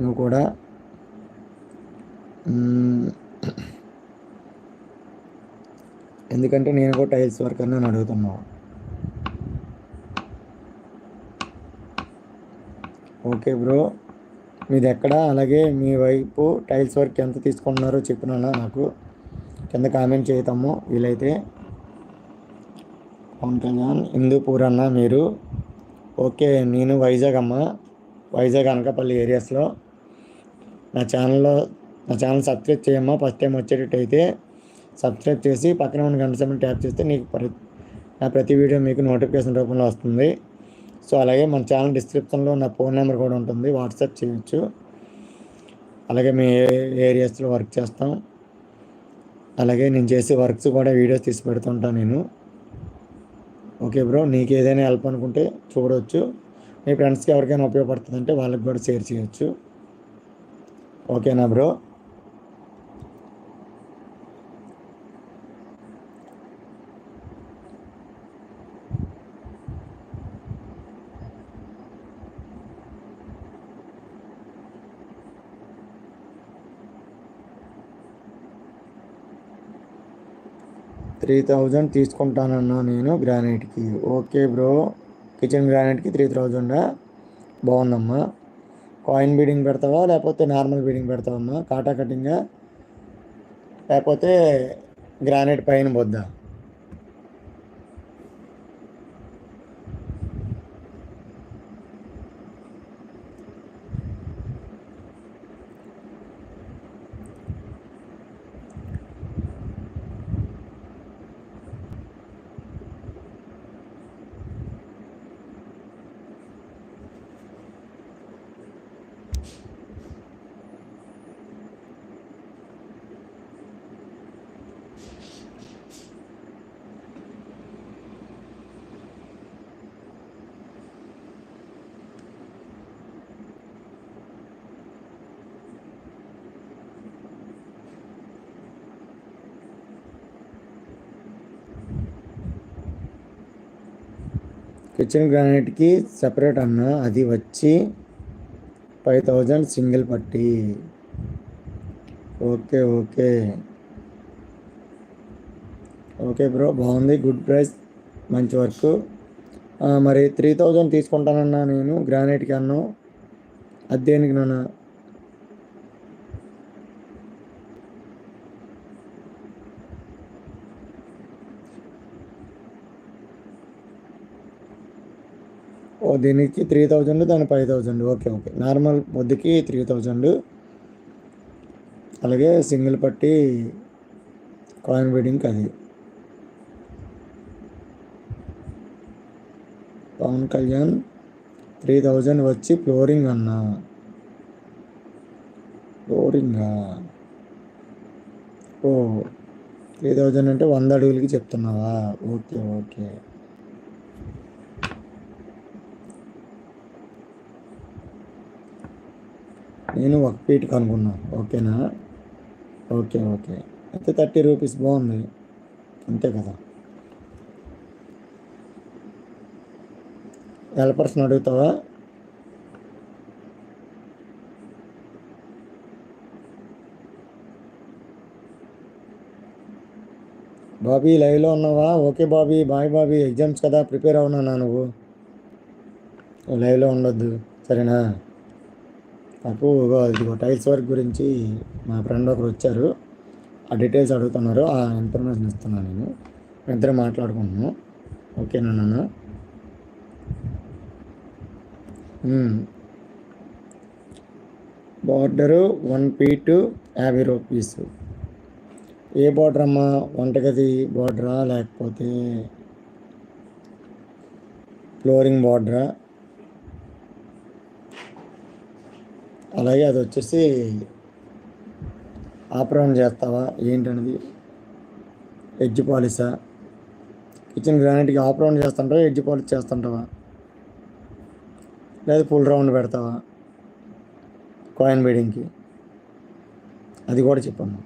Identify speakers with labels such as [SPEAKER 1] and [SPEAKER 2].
[SPEAKER 1] నువ్వు కూడా ఎందుకంటే నేను కూడా టైల్స్ వర్క్ అని నేను అడుగుతున్నావు. ఓకే బ్రో మీది ఎక్కడ అలాగే మీ వైపు టైల్స్ వర్క్ ఎంత తీసుకుంటున్నారో చెప్పినా నాకు కింద కామెంట్ చేయతాము వీలైతే. పవన్ కళ్యాణ్ హిందూపూర్ అన్న మీరు. ఓకే నేను వైజాగ్ అమ్మ వైజాగ్ అనకాపల్లి ఏరియాస్లో నా ఛానల్లో నా ఛానల్ సబ్స్క్రైబ్ చేయమ్మా. ఫస్ట్ టైం వచ్చేటట్టయితే సబ్స్క్రైబ్ చేసి పక్కన ఉన్న గంట సమయం ట్యాప్ చేస్తే నీకు ప్రతి నా ప్రతి వీడియో మీకు నోటిఫికేషన్ రూపంలో వస్తుంది. సో అలాగే మన ఛానల్ డిస్క్రిప్షన్లో నా ఫోన్ నెంబర్ కూడా ఉంటుంది. వాట్సాప్ చేయొచ్చు. అలాగే మీ ఏరియాస్లో వర్క్ చేస్తాం. అలాగే నేను చేసే వర్క్స్ కూడా వీడియోస్ తీసి పెడుతుంటాను నేను. ఓకే బ్రో నీకు ఏదైనా హెల్ప్ అనుకుంటే చూడవచ్చు మీ ఫ్రెండ్స్కి ఎవరికైనా ఉపయోగపడుతుందంటే వాళ్ళకి కూడా షేర్ చేయొచ్చు. ఓకేనా బ్రో. త్రీ థౌజండ్ తీసుకుంటానన్నా నేను గ్రానైట్కి. Okay bro. కిచెన్ గ్రానైట్కి త్రీ థౌజండా? బాగుందమ్మా. కాయిన్ బీడింగ్ పెడతావా? లేకపోతే నార్మల్ బీడింగ్ పెడతావమ్మా? కాటా కటింగా లేకపోతే గ్రానైట్ పైన పోద్దా? కిచెన్ గ్రానైట్కి సపరేట్ అన్న అది వచ్చి ఫైవ్ థౌజండ్ సింగిల్ పట్టి. Okay okay. ఓకే బ్రో బాగుంది గుడ్ ప్రైస్ మంచి వర్క్ మరి త్రీ థౌజండ్ తీసుకుంటానన్నా నేను గ్రానైట్కి అన్నా అది దేనికి నాన్న? దీనికి త్రీ థౌజండ్ దాని five thousand okay okay normal ముద్దుకి three thousand అలాగే సింగిల్ పట్టి కాయిన్ బీడింగ్కి అది. పవన్ కళ్యాణ్ త్రీ థౌజండ్ వచ్చి ఫ్లోరింగ్ అన్న. ఫ్లోరింగా ఓ త్రీ థౌజండ్ అంటే వంద అడుగులకి చెప్తున్నావా? ఓకే ఓకే నేను ఒక ఫీట్కి కనుక్కున్నాను ఓకేనా? Okay okay. అయితే థర్టీ రూపీస్ బాగుంది. అంతే కదా. హెల్పర్స్ని అడుగుతావా? బాబీ లైవ్లో ఉన్నావా? Okay Bobby bye Bobby. Exams కదా ప్రిపేర్ అవునా నువ్వు? లైవ్లో ఉండొద్దు. సరేనా? నాకు ఇదిగో టైల్స్ వర్క్ గురించి మా ఫ్రెండ్ ఒకరు వచ్చారు. ఆ డీటెయిల్స్ అడుగుతున్నారు. ఆ ఇన్ఫర్మేషన్ ఇస్తున్నాను నేను. ఇద్దరు మాట్లాడుకుంటున్నాను ఓకేనా నాన్న బార్డరు వన్ ఫీటు యాభై రూపీస్. ఏ బార్డర్ అమ్మా? వంటగది బార్డరా? లేకపోతే ఫ్లోరింగ్ బార్డరా? అలాగే అది వచ్చేసి ఆపరౌండ్ చేస్తావా ఏంటనేది? ఎడ్జ్ పాలిసా? కిచెన్ గ్రానైట్కి రౌండ్ చేస్తుంటావా? ఎడ్జ్ పాలిష్ చేస్తుంటావా? లేదా ఫుల్ రౌండ్ పెడతావా? కాయిన్ బీడింగ్కి? అది కూడా చెప్పమ్మా.